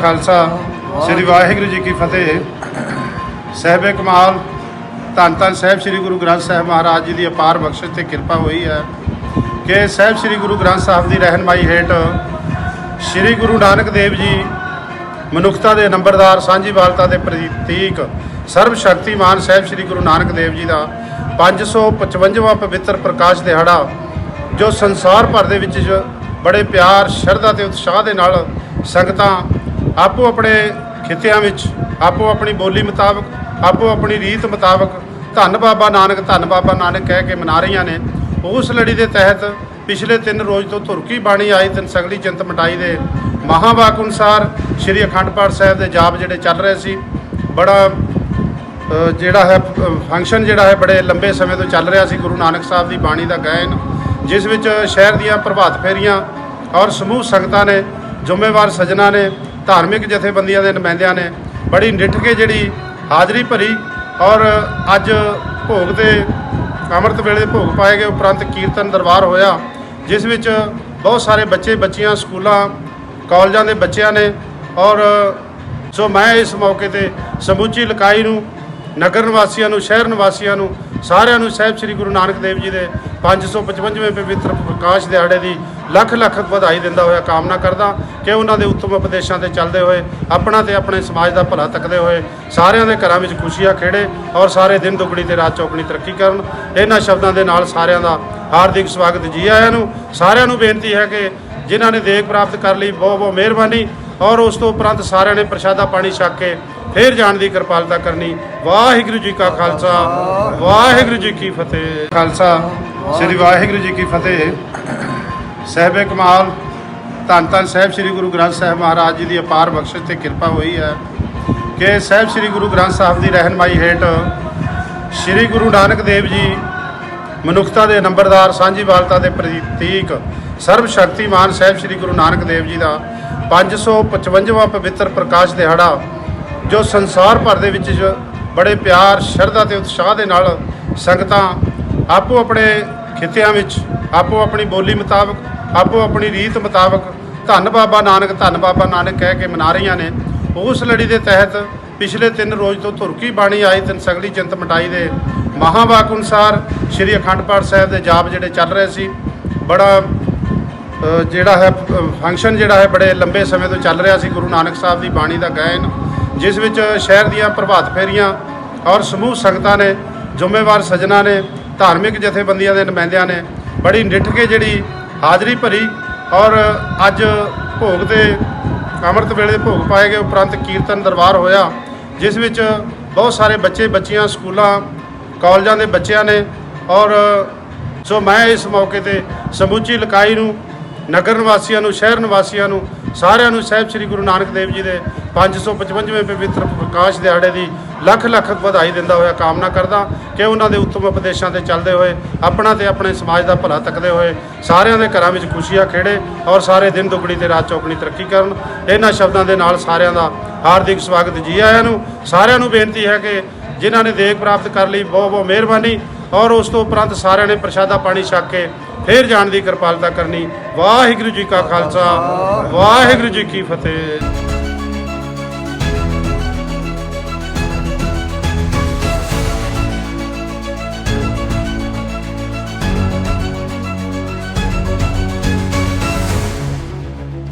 ਖਾਲਸਾ, ਸ੍ਰੀ ਵਾਹਿਗੁਰੂ ਜੀ ਕੀ ਫਤਿਹ। ਸਹਿਬੇ ਕਮਾਲ, ਧੰਨ ਧੰਨ ਸਾਹਿਬ ਸ੍ਰੀ ਗੁਰੂ ਗ੍ਰੰਥ ਸਾਹਿਬ ਮਹਾਰਾਜ ਜੀ ਦੀ ਅਪਾਰ ਬਖਸ਼ਿਸ਼ ਤੇ ਕਿਰਪਾ ਹੋਈ ਹੈ ਕਿ ਸਾਹਿਬ ਸ੍ਰੀ ਗੁਰੂ ਗ੍ਰੰਥ ਸਾਹਿਬ ਦੀ ਰਹਿਨਮਾਈ ਹੇਠ ਸ੍ਰੀ ਗੁਰੂ ਨਾਨਕ ਦੇਵ ਜੀ ਮਨੁੱਖਤਾ ਦੇ ਨੰਬਰਦਾਰ ਸਾਂਝੀਵਾਲਤਾ ਦੇ ਪ੍ਰਤੀਕ ਸਰਬ ਸ਼ਕਤੀਮਾਨ ਸਾਹਿਬ ਸ੍ਰੀ ਗੁਰੂ ਨਾਨਕ ਦੇਵ ਜੀ ਦਾ 555ਵਾਂ ਪਵਿੱਤਰ ਪ੍ਰਕਾਸ਼ ਦਿਹਾੜਾ, ਜੋ ਸੰਸਾਰ ਭਰ ਦੇ ਵਿੱਚ ਬੜੇ ਪਿਆਰ, ਸ਼ਰਧਾ ਤੇ ਉਤਸ਼ਾਹ ਦੇ ਨਾਲ ਸੰਗਤਾਂ ਆਪੋ ਆਪਣੇ ਖਿੱਤਿਆਂ ਵਿੱਚ, ਆਪੋ ਆਪਣੀ ਬੋਲੀ ਮੁਤਾਬਕ, ਆਪੋ ਆਪਣੀ ਰੀਤ ਮੁਤਾਬਕ ਧੰਨ ਬਾਬਾ ਨਾਨਕ, ਧੰਨ ਬਾਬਾ ਨਾਨਕ ਕਹਿ ਕੇ ਮਨਾ ਰਹੀਆਂ ਨੇ। ਉਸ ਲੜੀ ਦੇ ਤਹਿਤ ਪਿਛਲੇ 3 ਰੋਜ਼ ਤੋਂ ਧੁਰਕੀ ਬਾਣੀ ਆਈ ਤਿੰਨ ਸਗਲੀ ਚਿੰਤ ਮਟਾਈ ਦੇ ਮਹਾਵਾਕ ਅਨੁਸਾਰ ਸ੍ਰੀ ਅਖੰਡ ਪਾਠ ਸਾਹਿਬ ਦੇ ਜਾਪ ਜਿਹੜੇ ਚੱਲ ਰਹੇ ਸੀ, ਬੜਾ ਜਿਹੜਾ ਹੈ ਫੰਕਸ਼ਨ ਜਿਹੜਾ ਹੈ, ਬੜੇ ਲੰਬੇ ਸਮੇਂ ਤੋਂ ਚੱਲ ਰਿਹਾ ਸੀ, ਗੁਰੂ ਨਾਨਕ ਸਾਹਿਬ ਦੀ ਬਾਣੀ ਦਾ ਗਾਇਨ, ਜਿਸ ਵਿੱਚ ਸ਼ਹਿਰ ਦੀਆਂ ਪ੍ਰਭਾਤ ਫੇਰੀਆਂ ਔਰ ਸਮੂਹ ਸੰਗਤਾਂ ਨੇ, ਜ਼ਿੰਮੇਵਾਰ ਸਜਣਾ ਨੇ, ਧਾਰਮਿਕ ਜਥੇਬੰਦੀਆਂ ਦੇ ਨੁਮਾਇੰਦਿਆਂ ਨੇ, ਬੜੀ ਨਿੱਠ ਕੇ ਜਿਹੜੀ ਹਾਜ਼ਰੀ ਭਰੀ ਔਰ ਅੱਜ ਭੋਗ ਦੇ ਅੰਮ੍ਰਿਤ ਵੇਲੇ ਭੋਗ ਪਾਏ ਗਏ, ਉਪਰੰਤ ਕੀਰਤਨ ਦਰਬਾਰ ਹੋਇਆ, ਜਿਸ ਵਿੱਚ ਬਹੁਤ ਸਾਰੇ ਬੱਚੇ, ਬੱਚੀਆਂ, ਸਕੂਲਾਂ ਕਾਲਜਾਂ ਦੇ ਬੱਚਿਆਂ ਨੇ ਔਰ, ਸੋ ਮੈਂ ਇਸ ਮੌਕੇ ਤੇ ਸਮੁੱਚੀ ਇਲਾਕਾਈ ਨੂੰ, ਨਗਰ ਨਿਵਾਸੀਆਂ ਨੂੰ, ਸ਼ਹਿਰ ਨਿਵਾਸੀਆਂ ਨੂੰ, ਸਾਰਿਆਂ ਨੂੰ ਸਾਹਿਬ ਸ੍ਰੀ ਗੁਰੂ ਨਾਨਕ ਦੇਵ ਜੀ ਦੇ 555ਵੇਂ ਪਵਿੱਤਰ ਪ੍ਰਕਾਸ਼ ਦਿਹਾੜੇ ਦੀ ਲੱਖ ਲੱਖ ਵਧਾਈ ਦਿੰਦਾ ਹੋਇਆ ਕਾਮਨਾ ਕਰਦਾ ਕਿ ਉਹਨਾਂ ਦੇ ਉੱਤਮ ਉਪਦੇਸ਼ਾਂ ਤੇ ਚੱਲਦੇ ਹੋਏ, ਆਪਣਾ ਤੇ ਆਪਣੇ ਸਮਾਜ ਦਾ ਭਲਾ ਤੱਕਦੇ ਹੋਏ ਸਾਰਿਆਂ ਦੇ ਘਰਾਂ ਵਿੱਚ ਖੁਸ਼ੀਆਂ ਖੇੜੇ ਔਰ ਸਾਰੇ ਦਿਨ ਦੁਗਣੀ ਤੇ ਰਾਤ ਚੌਗਣੀ ਤਰੱਕੀ ਕਰਨ। ਇਹਨਾਂ ਸ਼ਬਦਾਂ ਦੇ ਨਾਲ ਸਾਰਿਆਂ ਦਾ ਹਾਰਦਿਕ ਸਵਾਗਤ ਜੀ ਆਇਆਂ ਨੂੰ। ਸਾਰਿਆਂ ਨੂੰ ਬੇਨਤੀ ਹੈ ਕਿ ਜਿਨ੍ਹਾਂ ਨੇ ਦੇਖ ਪ੍ਰਾਪਤ ਕਰ ਲਈ ਬਹੁਤ ਬਹੁਤ ਮਿਹਰਬਾਨੀ ਔਰ ਉਸ ਤੋਂ ਉਪਰੰਤ ਸਾਰਿਆਂ ਨੇ ਪ੍ਰਸ਼ਾਦਾ ਪਾਣੀ ਛਕ ਕੇ ਫੇਰ ਜਾਣ ਦੀ ਕਿਰਪਾਲਤਾ ਕਰਨੀ। ਵਾਹਿਗੁਰੂ ਜੀ ਕਾ ਖਾਲਸਾ, ਵਾਹਿਗੁਰੂ ਜੀ ਕੀ ਫਤਿਹ। ਖਾਲਸਾ, ਸ੍ਰੀ ਵਾਹਿਗੁਰੂ ਜੀ ਕੀ ਫਤਿਹ। ਸਹਿਬੇ ਕਮਾਲ, ਧੰਨ ਧੰਨ ਸਾਹਿਬ ਸ੍ਰੀ ਗੁਰੂ ਗ੍ਰੰਥ ਸਾਹਿਬ ਮਹਾਰਾਜ ਜੀ ਦੀ ਅਪਾਰ ਬਖਸ਼ਿਸ਼ ਤੇ ਕਿਰਪਾ ਹੋਈ ਹੈ ਕਿ ਸਾਹਿਬ ਸ੍ਰੀ ਗੁਰੂ ਗ੍ਰੰਥ ਸਾਹਿਬ ਦੀ ਰਹਿਨਮਾਈ ਹੇਠ ਸ੍ਰੀ ਗੁਰੂ ਨਾਨਕ ਦੇਵ ਜੀ ਮਨੁੱਖਤਾ ਦੇ ਨੰਬਰਦਾਰ ਸਾਂਝੀ ਵਾਲਤਾ ਦੇ ਪ੍ਰਤੀਕ ਸਰਬ ਸ਼ਕਤੀਮਾਨ ਸਾਹਿਬ ਸ੍ਰੀ ਗੁਰੂ ਨਾਨਕ ਦੇਵ ਜੀ ਦਾ 555ਵਾਂ ਪਵਿੱਤਰ ਪ੍ਰਕਾਸ਼ ਦਿਹਾੜਾ, ਜੋ ਸੰਸਾਰ ਭਰ ਦੇ ਵਿੱਚ ਬੜੇ ਪਿਆਰ, ਸ਼ਰਧਾ ਤੇ ਉਤਸ਼ਾਹ ਦੇ ਨਾਲ ਸੰਗਤਾਂ ਆਪੋ ਆਪਣੇ ਖਿੱਤਿਆਂ ਵਿੱਚ, ਆਪੋ ਆਪਣੀ ਬੋਲੀ ਮੁਤਾਬਕ, ਆਪੋ ਆਪਣੀ ਰੀਤ ਮੁਤਾਬਕ ਧੰਨ ਬਾਬਾ ਨਾਨਕ, ਧੰਨ ਬਾਬਾ ਨਾਨਕ ਕਹਿ ਕੇ ਮਨਾ ਰਹੀਆਂ ਨੇ। ਉਸ ਲੜੀ ਦੇ ਤਹਿਤ ਪਿਛਲੇ 3 ਰੋਜ਼ ਤੋਂ ਧੁਰਕੀ ਬਾਣੀ ਆਈ, ਤਿੰਨ ਸਗਲੀ ਚਿੰਤ ਮਟਾਈ ਦੇ ਮਹਾਵਾਕ ਅਨੁਸਾਰ ਸ੍ਰੀ ਅਖੰਡ ਪਾਠ ਸਾਹਿਬ ਦੇ ਜਾਪ ਜਿਹੜੇ ਚੱਲ ਰਹੇ ਸੀ। ਬੜਾ ਜਿਹੜਾ ਹੈ ਫੰਕਸ਼ਨ ਜਿਹੜਾ ਹੈ, ਬੜੇ ਲੰਬੇ ਸਮੇਂ ਤੋਂ ਚੱਲ ਰਿਹਾ ਸੀ। ਗੁਰੂ ਨਾਨਕ ਸਾਹਿਬ ਦੀ ਬਾਣੀ ਦਾ ਗਾਇਨ, ਜਿਸ ਵਿੱਚ ਸ਼ਹਿਰ ਦੀਆਂ ਪ੍ਰਭਾਤ ਫੇਰੀਆਂ ਔਰ ਸਮੂਹ ਸੰਗਤਾਂ ਨੇ, ਜ਼ਿੰਮੇਵਾਰ ਸਜਣਾ ਨੇ, ਧਾਰਮਿਕ ਜਥੇਬੰਦੀਆਂ ਦੇ ਨੁਮਾਇੰਦਿਆਂ ਨੇ ਬੜੀ ਨਿੱਠ ਕੇ ਜਿਹੜੀ ਹਾਜ਼ਰੀ ਭਰੀ ਔਰ ਅੱਜ ਭੋਗ ਤੇ, ਅੰਮ੍ਰਿਤ ਵੇਲੇ ਭੋਗ ਪਾਏ ਗਏ ਉਪਰੰਤ ਕੀਰਤਨ ਦਰਬਾਰ ਹੋਇਆ, ਜਿਸ ਵਿੱਚ ਬਹੁਤ ਸਾਰੇ ਬੱਚੇ ਬੱਚੀਆਂ, ਸਕੂਲਾਂ, ਕਾਲਜਾਂ ਦੇ ਬੱਚਿਆਂ ਨੇ ਔਰ, ਸੋ ਮੈਂ ਇਸ ਮੌਕੇ ਤੇ ਸਮੁੱਚੀ ਲਕਾਈ ਨੂੰ ਨਗਰ ਨਿਵਾਸੀਆਂ ਨੂੰ, ਸ਼ਹਿਰ ਨਿਵਾਸੀਆਂ ਨੂੰ, ਸਾਰਿਆਂ ਨੂੰ ਸਾਹਿਬ ਸ੍ਰੀ ਗੁਰੂ ਨਾਨਕ ਦੇਵ ਜੀ ਦੇ 555ਵੇਂ ਪਵਿੱਤਰ ਪ੍ਰਕਾਸ਼ ਦਿਹਾੜੇ ਦੀ ਲੱਖ ਲੱਖ ਵਧਾਈ ਦਿੰਦਾ ਹੋਇਆ ਕਾਮਨਾ ਕਰਦਾ ਕਿ ਉਹਨਾਂ ਦੇ ਉੱਤਮ ਉਪਦੇਸ਼ਾਂ ਤੇ ਚੱਲਦੇ ਹੋਏ, ਆਪਣਾ ਤੇ ਆਪਣੇ ਸਮਾਜ ਦਾ ਭਲਾ ਤੱਕਦੇ ਹੋਏ ਸਾਰਿਆਂ ਦੇ ਘਰਾਂ ਵਿੱਚ ਖੁਸ਼ੀਆਂ ਖੇੜੇ ਔਰ ਸਾਰੇ ਦਿਨ ਦੁਗਣੀ ਤੇ ਰਾਤ ਚੌਗਣੀ ਤਰੱਕੀ ਕਰਨ। ਇਹਨਾਂ ਸ਼ਬਦਾਂ ਦੇ ਨਾਲ ਸਾਰਿਆਂ ਦਾ ਹਾਰਦਿਕ ਸਵਾਗਤ ਜੀ ਆਇਆਂ ਨੂੰ। ਸਾਰਿਆਂ ਨੂੰ ਬੇਨਤੀ ਹੈ ਕਿ ਜਿਨ੍ਹਾਂ ਨੇ ਦੇਖ ਪ੍ਰਾਪਤ ਕਰ ਲਈ ਬਹੁਤ ਬਹੁਤ ਮਿਹਰਬਾਨੀ ਔਰ ਉਸ ਤੋਂ ਉਪਰੰਤ ਸਾਰਿਆਂ ਨੇ ਪ੍ਰਸ਼ਾਦਾ ਪਾਣੀ ਛਕ ਕੇ ਫੇਰ ਜਾਣ ਦੀ ਕਿਰਪਾਲਤਾ ਕਰਨੀ। ਵਾਹਿਗੁਰੂ ਜੀ ਕਾ ਖਾਲਸਾ ਵਾਹਿਗੁਰੂ ਜੀ ਕੀ ਫਤਿਹ।